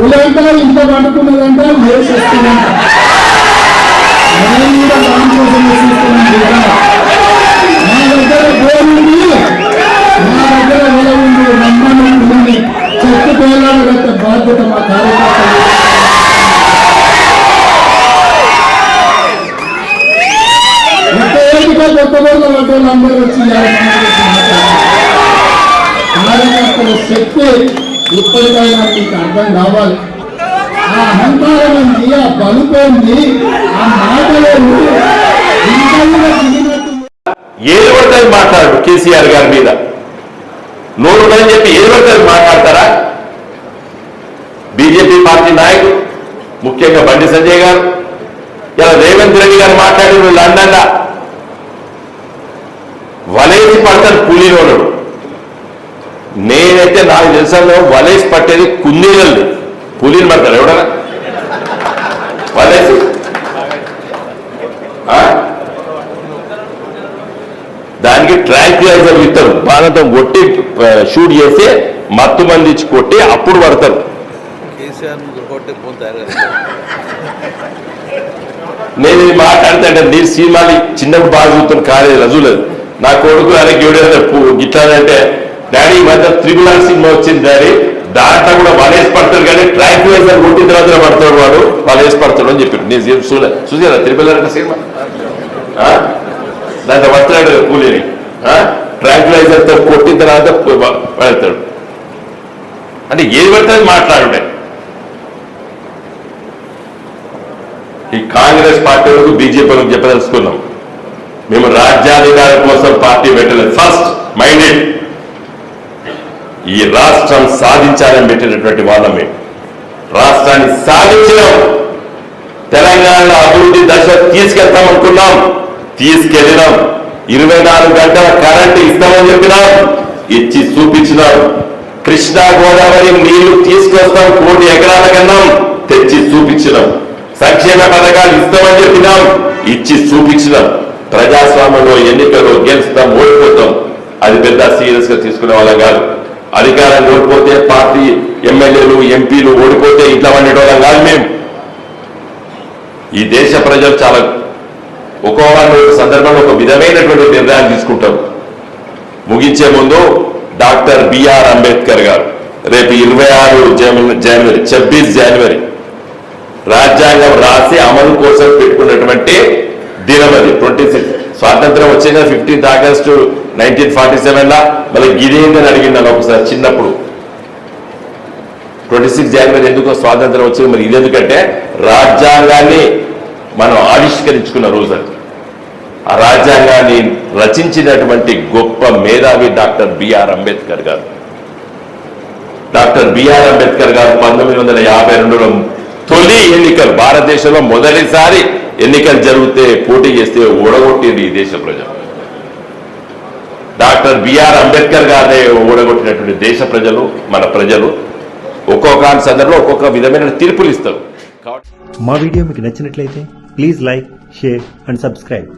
పులంతా ఇంట్లో పండుకున్నదంటే లేచేస్తుందంట నేను కూడా దాని కోసం చూస్తున్నాను మా దగ్గర గోరుంది మా దగ్గర నెల ఉంది. రమ్మని ఉంది చెట్టు పేలాడగట్ట బాధ్యత మా కార్యకర్తలు. ఒక్క కొత్త అందరూ వచ్చి కార్యకర్తల శక్తి ఇప్పటికైనా మీకు అర్థం కావాలి. ఆ అహంకారం ఉంది ఆ బలుపు ఆ మాటలు ఇంకల్లుగా ఏది పడితే మాట్లాడు కేసీఆర్ గారి మీద. నోరు పని చెప్పి ఏది పడితే మాట్లాడతారా? బీజేపీ పార్టీ నాయకులు ముఖ్యంగా బండి సంజయ్ గారు ఇలా రేవంత్ రెడ్డి గారు మాట్లాడిన లండన్ వలేసి పడతాడు కూలీలోనడు. తెలిసిన వలేసి పట్టేది కుందీలు కూలీలు పడతాడు ఎవడన్నా? వలేసి? దానికి ట్రాంక్లైజర్ ఇస్తారు. బాణతో కొట్టి షూట్ చేసి మత్తు మంది ఇచ్చి కొట్టి అప్పుడు పడతారు. నేను ఇది మాట్లాడితే నీ సినిమాలు చిన్నప్పుడు బాగా చూస్తున్న కాలేదు రజులేదు నా కొడుకు అరే గిట్లా గిట్లానంటే డాడీ మధ్య త్రిబుల్ ఆర్ సినిమా వచ్చింది డాడీ. దాంట్లో కూడా వలేసి పడతాడు కానీ ట్రాంక్లైజర్ కొట్టిన తర్వాత పడతాడు వాడు. వలేసి పడతాడు అని చెప్పారు నేను చూడలేదు చూసారా త్రిబుల్ ఆర్ అంటే సినిమా దాంట్లో పడతాడు కూలీని. ట్రాంక్లైజర్తో కొట్టిన తర్వాత పడతాడు. అంటే ఏది పడితే మాట్లాడుండే. ఈ కాంగ్రెస్ పార్టీ వరకు బీజేపీ వరకు చెప్పదలుచుకున్నాం. మేము రాజ్యాధికారం కోసం పార్టీ పెట్టలేదు. ఫస్ట్ మైండెడ్ ఈ రాష్ట్రం సాధించాలని పెట్టినటువంటి వాళ్ళమే. రాష్ట్రాన్ని సాధించినాం తెలంగాణ అభివృద్ధి దశ తీసుకెళ్తాం అనుకున్నాం. తీసుకెళ్ళినాం. ఇరవై నాలుగు గంటల కరెంటు ఇస్తామని చెప్పినాం. ఇచ్చి చూపించినాం. కృష్ణా గోదావరి నీళ్ళు తీసుకొస్తాం కోటి ఎకరాల కన్నా తెచ్చి చూపించినాం. సంక్షేమ పథకాలు ఇస్తామని చెప్పినాం. ఇచ్చి చూపించినాం. ప్రజాస్వామ్యంలో ఎన్నికల్లో గెలుస్తాం ఓడిపోతాం. అది పెద్ద సీరియస్గా తీసుకునే వాళ్ళం కాదు. అధికారం ఓడిపోతే పార్టీ ఎమ్మెల్యేలు ఎంపీలు ఓడిపోతే ఇట్లా వండేటోళ్ళం కాదు మేము. ఈ దేశ ప్రజలు చాలా ఒక్కో ఒక సందర్భంలో ఒక విధమైనటువంటి నిర్ణయాలు తీసుకుంటారు. ముగించే ముందు డాక్టర్ బిఆర్ అంబేద్కర్ గారు రేపు ఇరవై ఆరు జనవరి ఛబ్బీస్ జనవరి రాజ్యాంగం రాసి అమలు కోసం పెట్టుకున్నటువంటి దినం అది ట్వంటీ సిక్స్. స్వాతంత్రం వచ్చిన fifteenth August nineteen forty seven లా మళ్ళీ గిదేందని నన్ను ఒకసారి చిన్నప్పుడు. ట్వంటీ సిక్స్ జనవరి ఎందుకు స్వాతంత్రం వచ్చింది మరి ఇది ఎందుకంటే రాజ్యాంగాన్ని మనం ఆవిష్కరించుకున్న రోజు అది. ఆ రాజ్యాంగాన్ని రచించినటువంటి గొప్ప మేధావి డాక్టర్ బిఆర్ అంబేద్కర్ గారు. డాక్టర్ బిఆర్ అంబేద్కర్ గారు పంతొమ్మిది వందల యాభై రెండులో తొలి ఎన్నికలు భారతదేశంలో మొదటిసారి ఎన్నికలు జరిగితే పోటీ చేస్తే ఓడగొట్టింది ఈ దేశ ప్రజలు. డాక్టర్ బిఆర్ అంబేద్కర్ గారిని ఓడగొట్టినటువంటి దేశ ప్రజలు మన ప్రజలు ఒక్కొక్క సందర్భంలో ఒక్కొక్క విధమైన తీర్పులు ఇస్తారు. మా వీడియో మీకు నచ్చినట్లయితే please like share and subscribe.